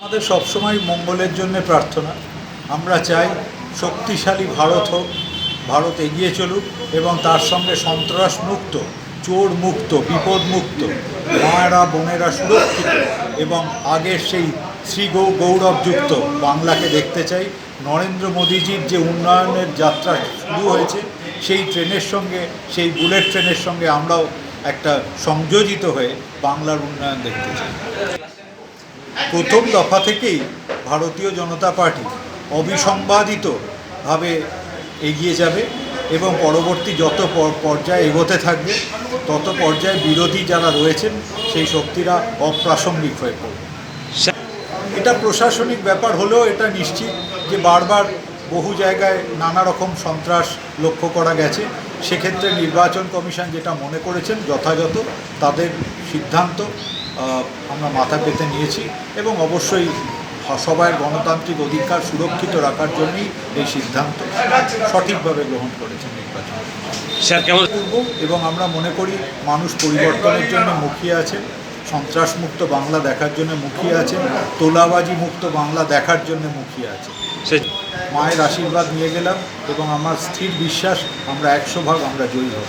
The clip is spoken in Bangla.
আমাদের সবসময় মঙ্গলের জন্য প্রার্থনা। আমরা চাই শক্তিশালী ভারত হোক, ভারত এগিয়ে চলুক এবং তার সঙ্গে সন্ত্রাস মুক্ত চোর মুক্ত বিপদ মুক্ত মায়েরা, বোনেরা সুরক্ষিত এবং আগের সেই শ্রী গৌ গৌরবযুক্ত বাংলাকে দেখতে চাই। নরেন্দ্র মোদীজির যে উন্নয়নের যাত্রা শুরু হয়েছে, সেই ট্রেনের সঙ্গে, সেই বুলেট ট্রেনের সঙ্গে আমরাও একটা সংযোজিত হয়ে বাংলার উন্নয়ন দেখতে চাই। প্রথম দফা থেকেই ভারতীয় জনতা পার্টি অবিসংবাদিতভাবে এগিয়ে যাবে এবং পরবর্তী যত পর্যায়ে এগোতে থাকবে, তত পর্যায়ে বিরোধী যারা রয়েছেন, সেই শক্তিরা অপ্রাসঙ্গিক হয়ে পড়বে। এটা প্রশাসনিক ব্যাপার হলেও এটা নিশ্চিত যে বারবার বহু জায়গায় নানা রকম সন্ত্রাস লক্ষ্য করা গেছে। সেক্ষেত্রে নির্বাচন কমিশন যেটা মনে করেছেন যথাযথ তাদের সিদ্ধান্ত আমরা মাথা পেতে নিয়েছি এবং অবশ্যই সবাই গণতান্ত্রিক অধিকার সুরক্ষিত রাখার জন্যই এই সিদ্ধান্ত সঠিকভাবে গ্রহণ করেছেন নির্বাচন স্যার কেমন? করব এবং আমরা মনে করি মানুষ পরিবর্তনের জন্য মুখিয়ে আছেন। সন্ত্রাসমুক্ত বাংলা দেখার জন্য মুখিয়ে আছেন তোলাবাজি মুক্ত বাংলা দেখার জন্য মুখিয়ে আছেন। সে মায়ের আশীর্বাদ নিয়ে গেলাম এবং আমার স্থির বিশ্বাস আমরা একশো ভাগ আমরা জয়ী হব।